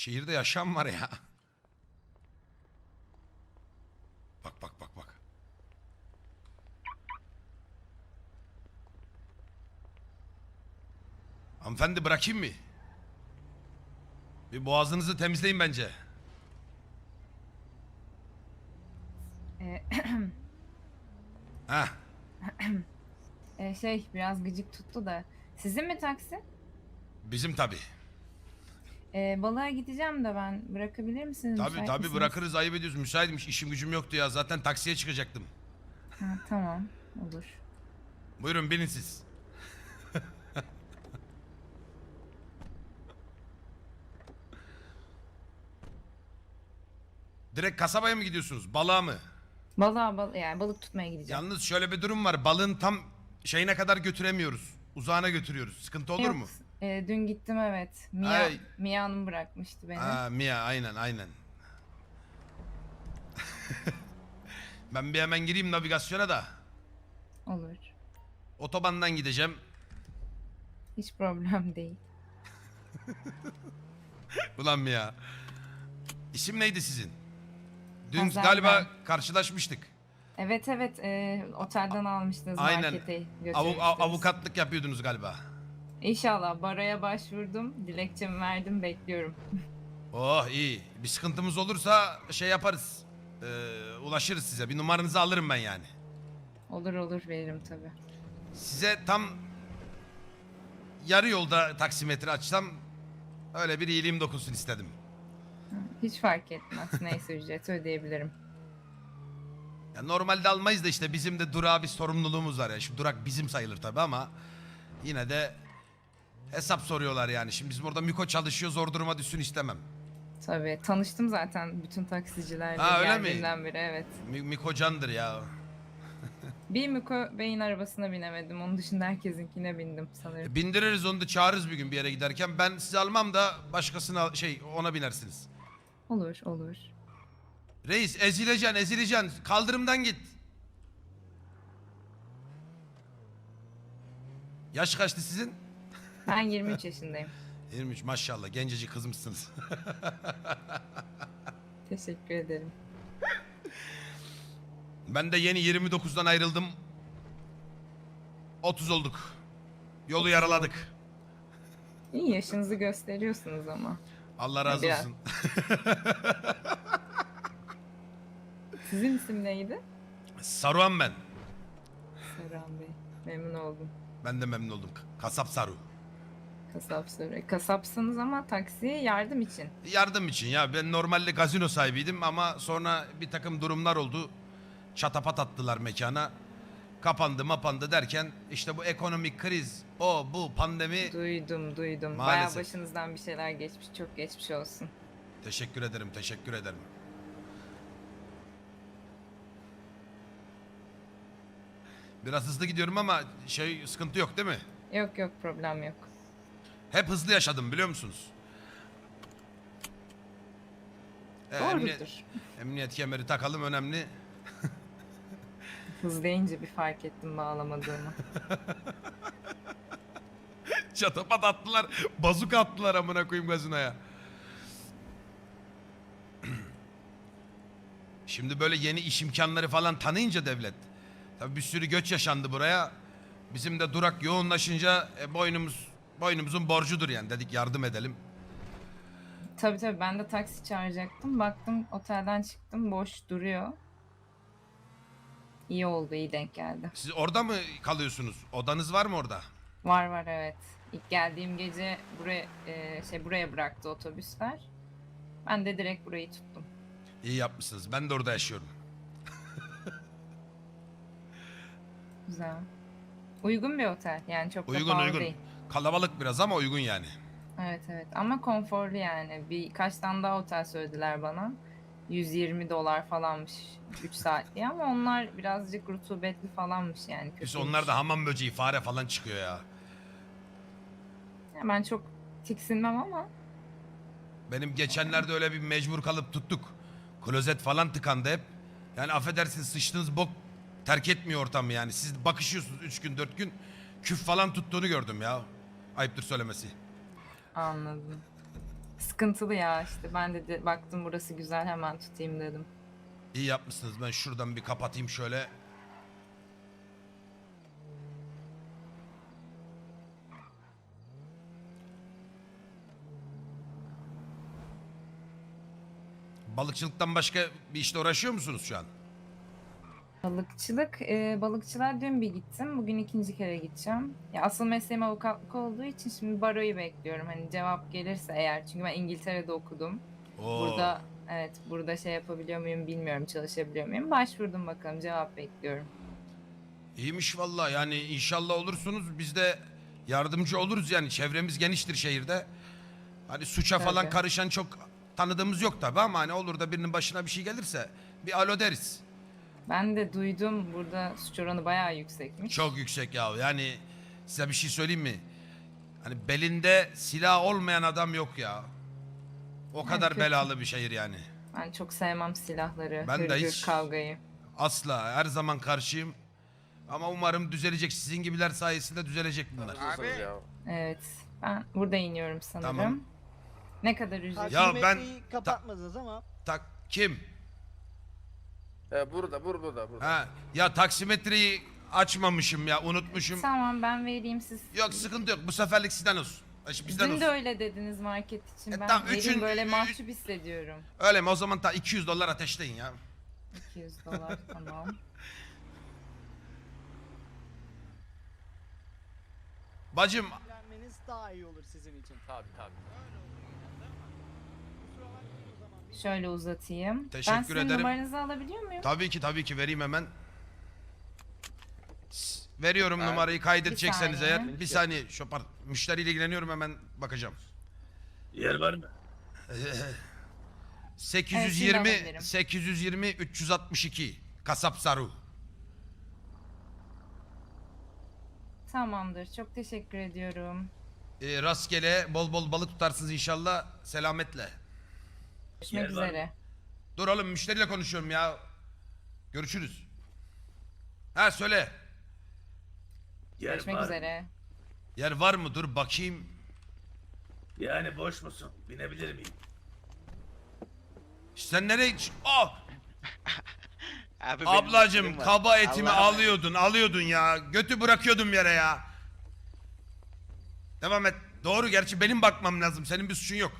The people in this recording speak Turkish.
Şehirde yaşam var ya. Bak bak bak bak. Hanımefendi bırakayım mı? Bir boğazınızı temizleyin bence. Ee, Heh. e, şey biraz gıcık tuttu da. Sizin mi taksi? Bizim tabii. Ee, balığa gideceğim de ben. Bırakabilir misiniz? Tabii Müsait tabii misiniz? bırakırız ayıp ediyorsun. Müsaitmiş işim gücüm yoktu ya. Zaten taksiye çıkacaktım. Ha, tamam olur. Buyurun binin siz. Direkt kasabaya mı gidiyorsunuz? Balığa mı? Balığa bal yani balık tutmaya gideceğim. Yalnız şöyle bir durum var. Balığın tam şeyine kadar götüremiyoruz. Uzağına götürüyoruz. Sıkıntı olur Yok, mu? E, dün gittim evet. Mia, Ay. Mia Hanım bırakmıştı beni. Ha, Mia aynen aynen. ben bir hemen gireyim navigasyona da. Olur. Otobandan gideceğim. Hiç problem değil. Ulan Mia. İsim neydi sizin? Dün Hazal galiba ben. karşılaşmıştık. Evet evet e, otelden almıştınız Aynen. markete Avu- götürmüştünüz. av- avukatlık yapıyordunuz galiba. İnşallah baroya başvurdum. Dilekçemi verdim bekliyorum. Oh iyi. Bir sıkıntımız olursa şey yaparız. Ee, ulaşırız size. Bir numaranızı alırım ben yani. Olur olur veririm tabii. Size tam yarı yolda taksimetre açsam öyle bir iyiliğim dokunsun istedim. Hiç fark etmez. Neyse ücreti ödeyebilirim. Ya normalde almayız da işte bizim de durağa bir sorumluluğumuz var ya. Şimdi durak bizim sayılır tabii ama yine de hesap soruyorlar yani. Şimdi bizim orada Miko çalışıyor zor duruma düşsün istemem. Tabii tanıştım zaten bütün taksicilerle Ha, öyle mi? geldiğimden beri evet. Mi- Miko candır ya. Bir Miko Bey'in arabasına binemedim. Onun dışında herkesinkine bindim sanırım. Bindiririz onu da çağırırız bir gün bir yere giderken. Ben sizi almam da başkasına al- şey ona binersiniz. Olur olur. Reis ezileceksin ezileceksin. Kaldırımdan git. Yaş kaçtı sizin? Ben 23 yaşındayım. 23 maşallah gencecik kızmışsınız. Teşekkür ederim. ben de yeni 29'dan ayrıldım. 30 olduk. Yolu yaraladık. İyi yaşınızı gösteriyorsunuz ama. Allah razı Biraz. olsun. Sizin isim neydi? Saruhan ben. Serhan Bey. Memnun oldum. Ben de memnun oldum. Kasap Saru. Kasap Sarı. Kasapsınız ama taksiye yardım için. Yardım için ya. Ben normalde gazino sahibiydim ama sonra bir takım durumlar oldu. Çatapat attılar mekana. Kapandı mapandı derken işte bu ekonomik kriz, o bu pandemi. Duydum duydum. Maalesef. Bayağı başınızdan bir şeyler geçmiş. Çok geçmiş olsun. Teşekkür ederim, teşekkür ederim. Biraz hızlı gidiyorum ama şey sıkıntı yok değil mi? Yok yok problem yok. Hep hızlı yaşadım biliyor musunuz? Ee, emniyet, Doğrudur. emniyet kemeri takalım önemli. Hız deyince bir fark ettim bağlamadığımı. Çatapat attılar, bazuka attılar amına koyayım gazinoya. Şimdi böyle yeni iş imkanları falan tanıyınca devlet. Tabii bir sürü göç yaşandı buraya. Bizim de durak yoğunlaşınca e, boynumuz boynumuzun borcudur yani dedik yardım edelim. tabii tabii ben de taksi çağıracaktım. Baktım otelden çıktım boş duruyor. İyi oldu iyi denk geldi. Siz orada mı kalıyorsunuz? Odanız var mı orada? Var var evet. İlk geldiğim gece buraya e, şey buraya bıraktı otobüsler. Ben de direkt burayı tuttum. İyi yapmışsınız. Ben de orada yaşıyorum. Güzel. Uygun bir otel yani çok da Uygun pahalı uygun. değil. Kalabalık biraz ama uygun yani. Evet evet ama konforlu yani. Birkaç tane daha otel söylediler bana. 120 dolar falanmış 3 saatliği ama onlar birazcık rutubetli falanmış yani. Biz kötüymüş. onlarda hamam böceği, fare falan çıkıyor ya. Ya ben çok tiksinmem ama Benim geçenlerde öyle bir mecbur kalıp tuttuk. Klozet falan tıkandı hep. Yani affedersiniz sıçtığınız bok terk etmiyor ortamı yani. Siz bakışıyorsunuz 3 gün 4 gün küf falan tuttuğunu gördüm ya. Ayıptır söylemesi. anladım. Sıkıntılı ya işte ben de, de baktım burası güzel hemen tutayım dedim. İyi yapmışsınız. Ben şuradan bir kapatayım şöyle. Balıkçılıktan başka bir işle uğraşıyor musunuz şu an? Balıkçılık, e, balıkçılığa dün bir gittim. Bugün ikinci kere gideceğim. Ya asıl mesleğim avukatlık olduğu için şimdi baroyu bekliyorum. Hani cevap gelirse eğer. Çünkü ben İngiltere'de okudum. Oo. Burada evet burada şey yapabiliyor muyum bilmiyorum çalışabiliyor muyum. Başvurdum bakalım cevap bekliyorum. İyiymiş vallahi yani inşallah olursunuz biz de yardımcı oluruz yani çevremiz geniştir şehirde. Hani suça falan Tabii. karışan çok tanıdığımız yok tabi ama hani olur da birinin başına bir şey gelirse bir alo deriz. Ben de duydum burada suç oranı bayağı yüksekmiş. Çok yüksek ya yani size bir şey söyleyeyim mi? Hani belinde silah olmayan adam yok ya. O kadar kötü. belalı bir şehir yani. Ben çok sevmem silahları, Ben de hırgür, hiç- kavgayı. Asla her zaman karşıyım. Ama umarım düzelecek. Sizin gibiler sayesinde düzelecek bunlar. Abi. Ya. Evet. Ben burada iniyorum sanırım. Tamam. Ne kadar ücret? Ya ben- Taksimetreyi kapatmadınız ama Tak kim? E, burada, burada da, burada. Ha, ya taksimetreyi açmamışım ya unutmuşum. Tamam ben vereyim siz. Yok sıkıntı yok bu seferlik sizden olsun. Şimdi Bizden Dün olsun. de öyle dediniz market için. E ben tamam, vereyim üçün- böyle mahcup hissediyorum. Öyle mi o zaman ta 200 dolar ateşleyin ya. 200 dolar tamam. Bacım daha iyi olur sizin için. Tabii tabii. Şöyle uzatayım. ben Teşekkür sizin ederim. numaranızı alabiliyor muyum? tabii ki tabii ki vereyim hemen. Veriyorum Ha, numarayı kaydedecekseniz bir eğer. Bir saniye şu pardon. Müşteriyle ilgileniyorum hemen bakacağım. Yer var mı? 820 alabilirim. 820 362 Kasap Saru. Tamamdır. Çok teşekkür ediyorum. Ee, rastgele bol bol balık tutarsınız inşallah. Selametle. Görüşmek Yer var üzere. Dur oğlum müşteriyle konuşuyorum ya. Görüşürüz. Ha söyle. Yer Görüşmek var. üzere. Yer var mı? Dur bakayım. Yani boş musun? Binebilir miyim? Sen nereye... Oh! Abi benim Ablacım var. kaba etimi Allah'a emanet. alıyordun, alıyordun ya. Götü bırakıyordum yere ya. Devam et. Doğru gerçi benim bakmam lazım. Senin bir suçun yok.